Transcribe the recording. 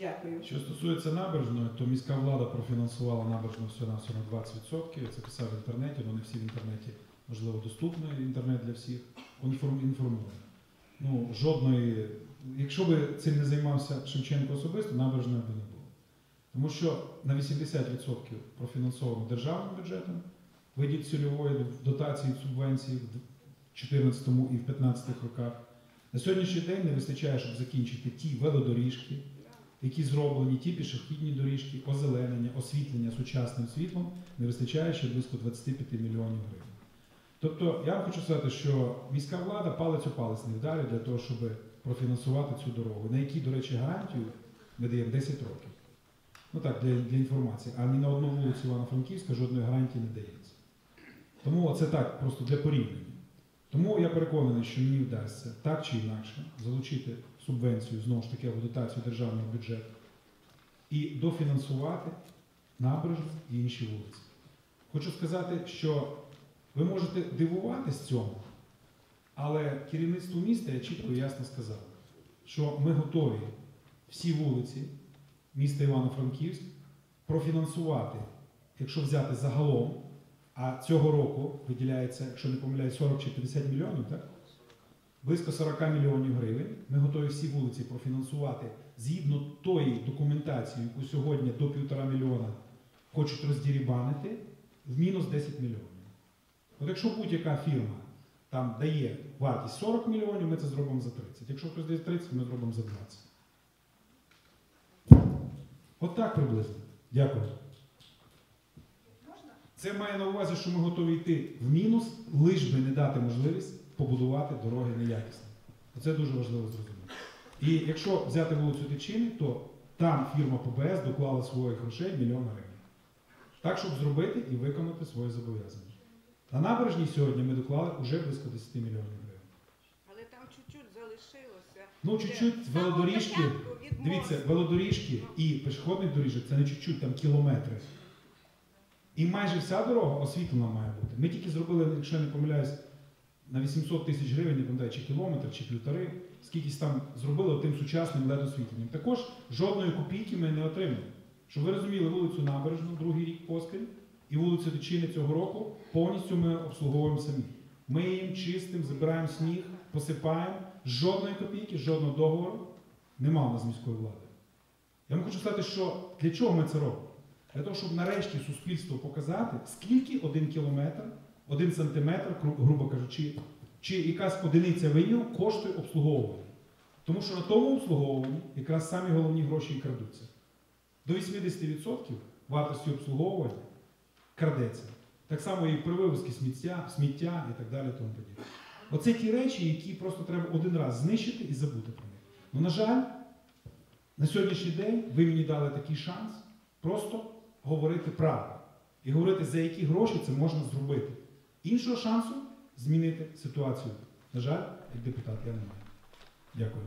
Дякую. Що стосується набережної, то міська влада профінансувала набережну всього на всього на 20%. Я це писав в інтернеті, вони всі в інтернеті, можливо, доступний інтернет для всіх. Інформує. Ну, жодної, якщо би цим не займався Шевченко особисто, набережної би не було. Тому що на 80% профінансовано державним бюджетом, видіть цільової дотації, субвенції в 2014 і в 2015 роках. На сьогоднішній день не вистачає, щоб закінчити ті велодоріжки, які зроблені, ті пішохідні доріжки, озеленення, освітлення сучасним світлом, не вистачає ще близько 25 мільйонів гривень. Тобто я вам хочу сказати, що міська влада палець у палець не вдарить для того, щоб профінансувати цю дорогу, на якій, до речі, гарантію ми даємо 10 років. Ну так, для, для інформації. А ні на одну вулицю Івано-Франківська жодної гарантії не дається. Тому це так, просто для порівняння. Тому я переконаний, що мені вдасться так чи інакше залучити субвенцію, знову ж таки, або дотацію державного бюджету і дофінансувати набережну і інші вулиці. Хочу сказати, що ви можете дивуватись цьому, але керівництво міста я чітко і ясно сказав, що ми готові всі вулиці міста Івано-Франківськ профінансувати, якщо взяти загалом, а цього року виділяється, якщо не помиляюсь, 40 чи 50 мільйонів, так? Близько 40 мільйонів гривень. Ми готові всі вулиці профінансувати згідно тої документації, яку сьогодні до півтора мільйона хочуть роздірібанити, в мінус 10 мільйонів. От якщо будь-яка фірма там дає вартість 40 мільйонів, ми це зробимо за 30. Якщо хтось дає 30, ми зробимо за 20. От так приблизно. Дякую. Це має на увазі, що ми готові йти в мінус, лиш би не дати можливість побудувати дороги неякісно. Це дуже важливо зрозуміти. І якщо взяти вулицю Тичини, то там фірма ПБС доклала своїх грошей мільйон гривень. Так, щоб зробити і виконати своє зобов'язання. На набережній сьогодні ми доклали вже близько 10 мільйонів гривень. Але там чуть-чуть залишилося. Ну, чуть-чуть велодоріжки. Дивіться, велодоріжки і пішохідних доріжок це не чуть-чуть, там кілометри. І майже вся дорога освітлена має бути. Ми тільки зробили, якщо я не помиляюсь, на 800 тисяч гривень, не пам'ятаю, чи кілометр, чи півтори, скількись там зробили тим сучасним LED-освітленням. Також жодної копійки ми не отримали. Щоб ви розуміли, вулицю Набережну, другий рік поспіль, і вулицю Тичини цього року повністю ми обслуговуємо самі. Миємо, чистимо, забираємо сніг, посипаємо. Жодної копійки, жодного договору нема у нас з міської влади. Я вам хочу сказати, що для чого ми це робимо? Для того, щоб нарешті суспільству показати, скільки один кілометр, один сантиметр, грубо кажучи, чи якась одиниця виню коштує обслуговування. Тому що на тому обслуговуванні якраз самі головні гроші і крадуться. До 80% вартості обслуговування крадеться. Так само і при вивозці сміття, сміття і так далі. Тому подібне. Оце ті речі, які просто треба один раз знищити і забути про них. Ну, на жаль, на сьогоднішній день ви мені дали такий шанс просто говорити правду. І говорити, за які гроші це можна зробити. Іншого шансу змінити ситуацію. На жаль, як депутат я не маю. Дякую.